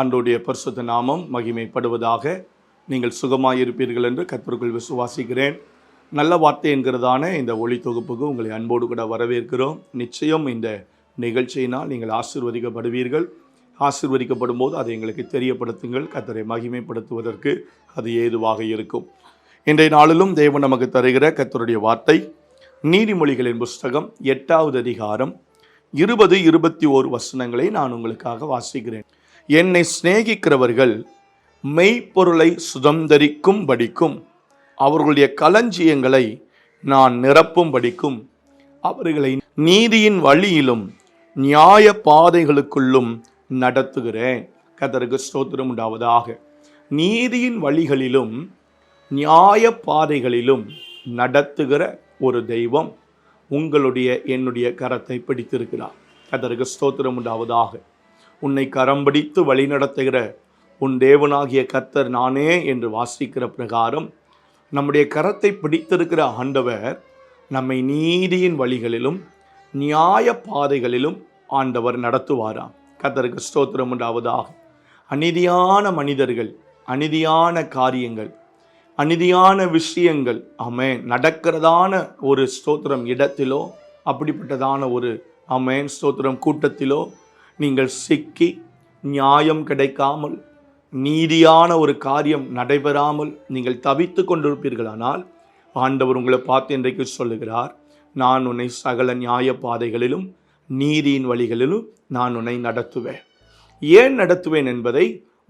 ஆண்டோடைய பரிசுத்த நாமம் மகிமைப்படுவதாக நீங்கள் சுகமாயிருப்பீர்கள் என்று கத்தருக்குள் விசுவாசிக்கிறேன். நல்ல வார்த்தை என்கிறதான இந்த ஒளி தொகுப்புக்கு உங்களை அன்போடு கூட வரவேற்கிறோம். நிச்சயம் இந்த நிகழ்ச்சியினால் நீங்கள் ஆசிர்வதிக்கப்படுவீர்கள். ஆசிர்வதிக்கப்படும் போது அதை எங்களுக்கு தெரியப்படுத்துங்கள். கத்தரை மகிமைப்படுத்துவதற்கு அது ஏதுவாக இருக்கும். இன்றைய நாளிலும் தேவன் நமக்கு தருகிற கத்தருடைய வார்த்தை நீதிமொழிகளின் புஸ்தகம் எட்டாவது அதிகாரம் இருபது இருபத்தி ஓரு வசனங்களை நான் உங்களுக்காக வாசிக்கிறேன். என்னை சிநேகிக்கிறவர்கள் மெய்ப்பொருளை சுதந்தரிக்கும் படிக்கும் அவர்களுடைய களஞ்சியங்களை நான் நிரப்பும் படிக்கும் அவர்களை நீதியின் வழியிலும் நியாய பாதைகளுக்குள்ளும் நடத்துகிறேன். கதருக்கு ஸ்தோத்திரம் உண்டாவதாக. நீதியின் வழிகளிலும் நியாய பாதைகளிலும் நடத்துகிற ஒரு தெய்வம் உங்களுடைய என்னுடைய கரத்தை பிடித்திருக்கிறார். கதருக்கு ஸ்தோத்திரம் உண்டாவதாக. உன்னை கரம் பிடித்து வழி நடத்துகிற உன் தேவனாகிய கர்த்தர் நானே என்று வாசிக்கிற பிரகாரம் நம்முடைய கரத்தை பிடித்திருக்கிற ஆண்டவர் நம்மை நீதியின் வழிகளிலும் நியாய பாதைகளிலும் ஆண்டவர் நடத்துவாராம். கர்த்தருக்கு ஸ்தோத்திரம் உண்டாவதாக. அநீதியான மனிதர்கள் அநீதியான காரியங்கள் அநீதியான விஷயங்கள் அமேன் நடக்கிறதான ஒரு ஸ்தோத்திரம் இடத்திலோ அப்படிப்பட்டதான ஒரு அமேன் ஸ்தோத்திரம் கூட்டத்திலோ நீங்கள் சிக்கி நியாயம் கிடைக்காமல் நீதியான ஒரு காரியம் நடைபெறாமல் நீங்கள் தவித்து கொண்டிருப்பீர்களானால் ஆண்டவர் உங்களை பார்த்து இன்றைக்கு சொல்லுகிறார் நான் உன்னை சகல நியாய பாதைகளிலும் நீதியின் வழிகளிலும் நான் உன்னை நடத்துவேன். ஏன் நடத்துவேன் என்பதை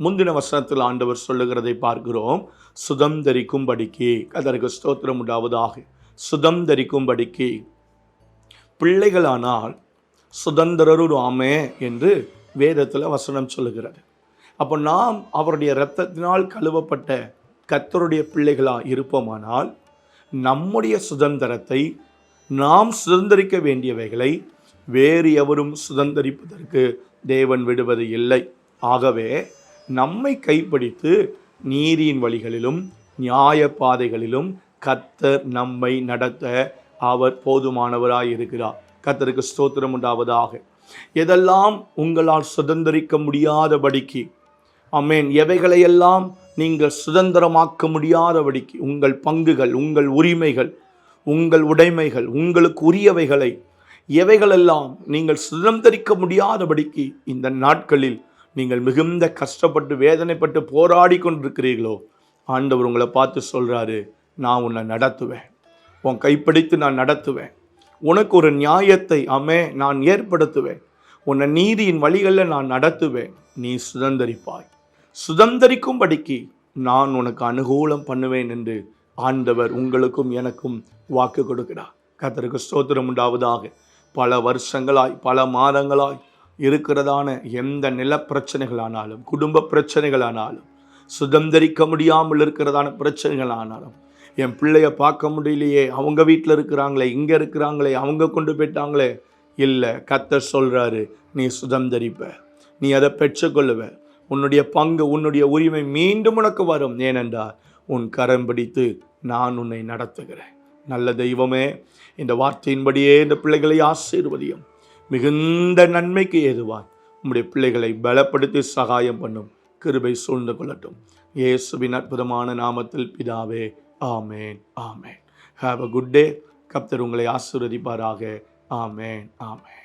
முந்தின வசனத்தில் ஆண்டவர் சொல்லுகிறதை பார்க்கிறோம். சுதந்தரிக்கும்படிக்கு அதற்கு ஸ்தோத்திரம் உண்டாவதாக. சுதந்தரிக்கும்படிக்கு பிள்ளைகளானால் சுதந்திரரு ஆமே என்று வேதத்தில் வசனம் சொல்லுகிறது. அப்போ நாம் அவருடைய இரத்தத்தினால் கழுவப்பட்ட கத்தருடைய பிள்ளைகளாக இருப்போமானால் நம்முடைய சுதந்திரத்தை நாம் சுதந்திரிக்க வேண்டியவைகளை வேறு எவரும் சுதந்திரிப்பதற்கு தேவன் விடுவது இல்லை. ஆகவே நம்மை கைப்பிடித்து நீதியின் வழிகளிலும் நியாய பாதைகளிலும் கத்தர் நம்மை நடத்த அவர் போதுமானவராக இருக்கிறார் கத்தருக்கு ஸ்தோத்திரம் உண்டாவதாக. எதெல்லாம் உங்களால் சுதந்திரிக்க முடியாதபடிக்கு அமேன் எவைகளையெல்லாம் நீங்கள் சுதந்திரமாக்க முடியாதபடிக்கு உங்கள் பங்குகள் உங்கள் உரிமைகள் உங்கள் உடைமைகள் உங்களுக்கு உரியவைகளை எவைகளெல்லாம் நீங்கள் சுதந்திரிக்க முடியாதபடிக்கு இந்த நாட்களில் நீங்கள் மிகுந்த கஷ்டப்பட்டு வேதனைப்பட்டு போராடி கொண்டிருக்கிறீர்களோ ஆண்டவர் உங்களை பார்த்து சொல்கிறாரு நான் உன்னை நடத்துவேன். உன் கைப்பிடித்து நான் நடத்துவேன். உனக்கு ஒரு நியாயத்தை அமே நான் ஏற்படுத்துவேன். உன்னை நீதியின் வழிகளில் நான் நடத்துவேன். நீ சுதந்திரிப்பாய். சுதந்திரிக்கும்படிக்கு நான் உனக்கு அனுகூலம் பண்ணுவேன் என்று ஆண்டவர் உங்களுக்கும் எனக்கும் வாக்கு கொடுக்கிறார். கத்தருக்கு ஸ்தோத்திரம் உண்டாவதாக. பல வருஷங்களாய் பல மாதங்களாய் இருக்கிறதான எந்த நில பிரச்சனைகளானாலும் குடும்ப பிரச்சனைகளானாலும் சுதந்திரிக்க முடியாமல் இருக்கிறதான பிரச்சனைகளானாலும் என் பிள்ளைய பார்க்க முடியலையே. அவங்க வீட்டில் இருக்கிறாங்களே இங்கே இருக்கிறாங்களே அவங்க கொண்டு போயிட்டாங்களே. இல்லை கத்தர் சொல்கிறாரு நீ சுதந்திரிப்ப. நீ அதை பெற்றுக்கொள்ளுவ. உன்னுடைய பங்கு உன்னுடைய உரிமை மீண்டும் உனக்கு வரும். ஏனென்றால் உன் கரம் பிடித்து நான் உன்னை நடத்துகிறேன். நல்ல தெய்வமே இந்த வார்த்தையின்படியே இந்த பிள்ளைகளை ஆசீர்வதியும். மிகுந்த நன்மைக்கு ஏதுவாய். உம்முடைய பிள்ளைகளை பலப்படுத்தி சகாயம் பண்ணும். கிருபை சூழ்ந்து கொள்ளட்டும். இயேசுவின் அற்புதமான நாமத்தில் பிதாவே ஆமேன் ஆமேன். ஹாவ் அ குட் டே கப்தர் உங்களை ஆசிர்வதிப்பாராக. ஆமேன் ஆமேன்.